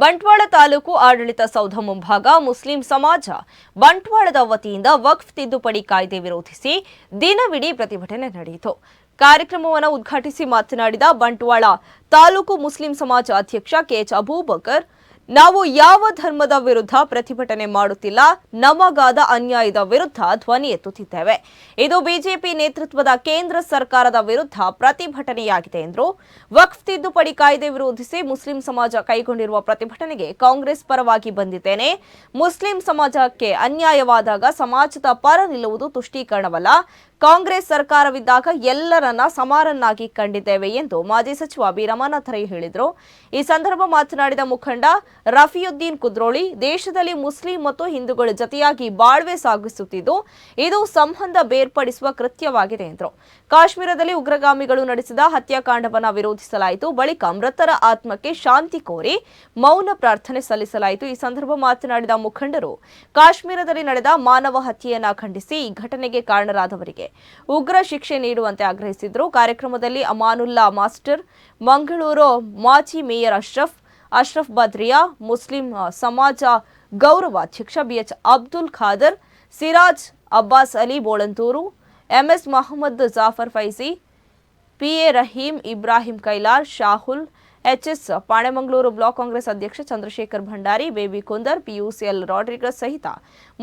ಬಂಟ್ವಾಳ ತಾಲೂಕು ಆಡಳಿತ ಸೌಧ ಮುಂಭಾಗ ಮುಸ್ಲಿಂ ಸಮಾಜ ಬಂಟ್ವಾಳದ ವತಿಯಿಂದ ವಕ್ಫ್ ತಿದ್ದುಪಡಿ ಕಾಯ್ದೆ ವಿರೋಧಿಸಿ ದಿನವಿಡೀ ಪ್ರತಿಭಟನೆ ನಡೆಯಿತು. ಕಾರ್ಯಕ್ರಮವನ್ನು ಉದ್ಘಾಟಿಸಿ ಮಾತನಾಡಿದ ಬಂಟ್ವಾಳ ತಾಲೂಕು ಮುಸ್ಲಿಂ ಸಮಾಜ ಅಧ್ಯಕ್ಷ ಕೆಎಚ್ ಅಬೂಬಕರ್ ನಾವು ಯಾವ ಧರ್ಮದ ವಿರುದ್ಧ ಪ್ರತಿಭಟನೆ ಮಾಡುತ್ತಿಲ್ಲ, ನಮಗಾದ ಅನ್ಯಾಯದ ವಿರುದ್ಧ ಧ್ವನಿ ಎತ್ತುತ್ತಿದ್ದೇವೆ. ಇದು ಬಿಜೆಪಿ ನೇತೃತ್ವದ ಕೇಂದ್ರ ಸರ್ಕಾರದ ವಿರುದ್ಧ ಪ್ರತಿಭಟನೆಯಾಗಿದೆ ಎಂದರು. ವಕ್ಫ್ ತಿದ್ದುಪಡಿ ಕಾಯ್ದೆ ವಿರೋಧಿಸಿ ಮುಸ್ಲಿಂ ಸಮಾಜ ಕೈಗೊಂಡಿರುವ ಪ್ರತಿಭಟನೆಗೆ ಕಾಂಗ್ರೆಸ್ ಪರವಾಗಿ ಬಂದಿದ್ದೇನೆ. ಮುಸ್ಲಿಂ ಸಮಾಜಕ್ಕೆ ಅನ್ಯಾಯವಾದಾಗ ಸಮಾಜದ ಪರ ನಿಲ್ಲುವುದು ತುಷ್ಟೀಕರಣವಲ್ಲ. ಕಾಂಗ್ರೆಸ್ ಸರ್ಕಾರವಿದ್ದಾಗ ಎಲ್ಲರನ್ನ ಸಮಾರನ್ನಾಗಿ ಕಂಡಿದ್ದೇವೆ ಎಂದು ಮಾಜಿ ಸಚಿವ ಬಿ. ರಮಾನಾಥ್ ರೈ ಹೇಳಿದರು. ಈ ಸಂದರ್ಭ ಮಾತನಾಡಿದ ಮುಖಂಡ ರಫಿಯುದ್ದೀನ್ ಕುದ್ರೋಳಿ ದೇಶದಲ್ಲಿ ಮುಸ್ಲಿಂ ಮತ್ತು ಹಿಂದೂಗಳ ಜತೆಯಾಗಿ ಬಾಳ್ವೆ ಸಾಗಿಸುತ್ತಿದ್ದು, ಇದು ಸಂಬಂಧ ಬೇರ್ಪಡಿಸುವ ಕೃತ್ಯವಾಗಿದೆ ಎಂದರು. ಕಾಶ್ಮೀರದಲ್ಲಿ ಉಗ್ರಗಾಮಿಗಳು ನಡೆಸಿದ ಹತ್ಯಾಕಾಂಡವನ್ನು ವಿರೋಧಿಸಲಾಯಿತು. ಬಳಿಕ ಮೃತರ ಆತ್ಮಕ್ಕೆ ಶಾಂತಿ ಕೋರಿ ಮೌನ ಪ್ರಾರ್ಥನೆ ಸಲ್ಲಿಸಲಾಯಿತು. ಈ ಸಂದರ್ಭ ಮಾತನಾಡಿದ ಮುಖಂಡರು, ಕಾಶ್ಮೀರದಲ್ಲಿ ನಡೆದ ಮಾನವ ಹತ್ಯೆಯನ್ನು ಖಂಡಿಸಿ ಈ ಘಟನೆಗೆ ಕಾರಣರಾದವರಿಗೆ ಉಗ್ರ ಶಿಕ್ಷೆ ನೀಡುವಂತೆ ಆಗ್ರಹಿಸಿದರು. ಕಾರ್ಯಕ್ರಮದಲ್ಲಿ ಅಮಾನುಲ್ಲಾ ಮಾಸ್ಟರ್, ಮಂಗಳೂರು ಮಾಜಿ ಮೇಯರ್ ಅಶ್ರಫ್ ಅಶ್ರಫ್ ಬದ್ರಿಯಾ, ಮುಸ್ಲಿಂ ಸಮಾಜ ಗೌರವಾಧ್ಯಕ್ಷ BH Abdul Khader, Siraj Abbas Ali Bolantur, MS Mohammed Jafar Faizi, PA Rahim Ibrahim Kailar, Shahul, HS Panemangaluru block Congress ಅಧ್ಯಕ್ಷ ಚಂದ್ರಶೇಖರ್ ಭಂಡಾರಿ, ಬೇಬಿ ಕುಂದರ್, ಪಿಯುಸಿಎಲ್ ರಾಡ್ರಿಗಸ್ ಸಹಿತ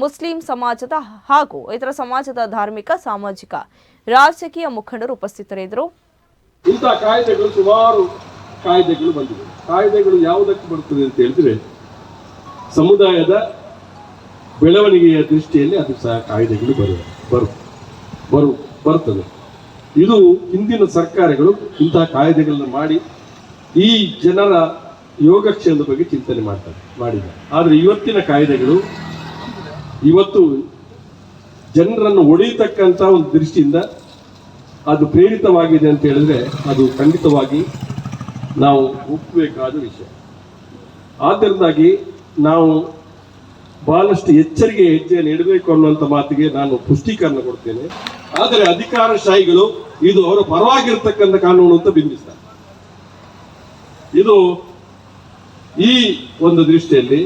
ಮುಸ್ಲಿಂ ಸಮಾಜದ ಹಾಗೂ ಇತರ ಸಮಾಜದ ಧಾರ್ಮಿಕ, ಸಾಮಾಜಿಕ, ರಾಜಕೀಯ ಮುಖಂಡರು ಉಪಸ್ಥಿತರಿದ್ದರು. ಕಾಯ್ದೆಗಳು ಬಂದಿದೆ ಕಾಯ್ದೆಗಳು ಯಾವುದಕ್ಕೆ ಬರ್ತದೆ ಅಂತ ಹೇಳಿದ್ರೆ, ಸಮುದಾಯದ ಬೆಳವಣಿಗೆಯ ದೃಷ್ಟಿಯಲ್ಲಿ ಅದು ಸಹ ಕಾಯ್ದೆಗಳು ಬರುವ ಬರು ಬರು, ಬರುತ್ತದೆ. ಇದು ಹಿಂದಿನ ಸರ್ಕಾರಗಳು ಇಂತಹ ಕಾಯ್ದೆಗಳನ್ನು ಮಾಡಿ ಈ ಜನರ ಯೋಗಕ್ಷೇಮದ ಬಗ್ಗೆ ಚಿಂತನೆ ಮಾಡ್ತಾರೆ ಮಾಡಿದ್ದಾರೆ. ಆದರೆ ಇವತ್ತಿನ ಕಾಯ್ದೆಗಳು ಇವತ್ತು ಜನರನ್ನು ಒಡೆಯತಕ್ಕಂಥ ಒಂದು ದೃಷ್ಟಿಯಿಂದ ಅದು ಪ್ರೇರಿತವಾಗಿದೆ ಅಂತ ಹೇಳಿದ್ರೆ ಅದು ಖಂಡಿತವಾಗಿ ನಾವು ಒಪ್ಪಬೇಕಾದ ವಿಷಯ. ಆದ್ದರಿಂದಾಗಿ ನಾವು ಬಹಳಷ್ಟು ಎಚ್ಚರಿಕೆ ಹೆಜ್ಜೆಯನ್ನು ಇಡಬೇಕು ಅನ್ನುವಂಥ ಮಾತಿಗೆ ನಾನು ಪುಷ್ಟೀಕರಣ ಕೊಡ್ತೇನೆ. ಆದರೆ ಅಧಿಕಾರಶಾಹಿಗಳು ಇದು ಅವರ ಪರವಾಗಿರ್ತಕ್ಕಂಥ ಕಾನೂನು ಅಂತ ಬಿಂಬಿಸ್ತಾರೆ. ಇದು ಈ ಒಂದು ದೃಷ್ಟಿಯಲ್ಲಿ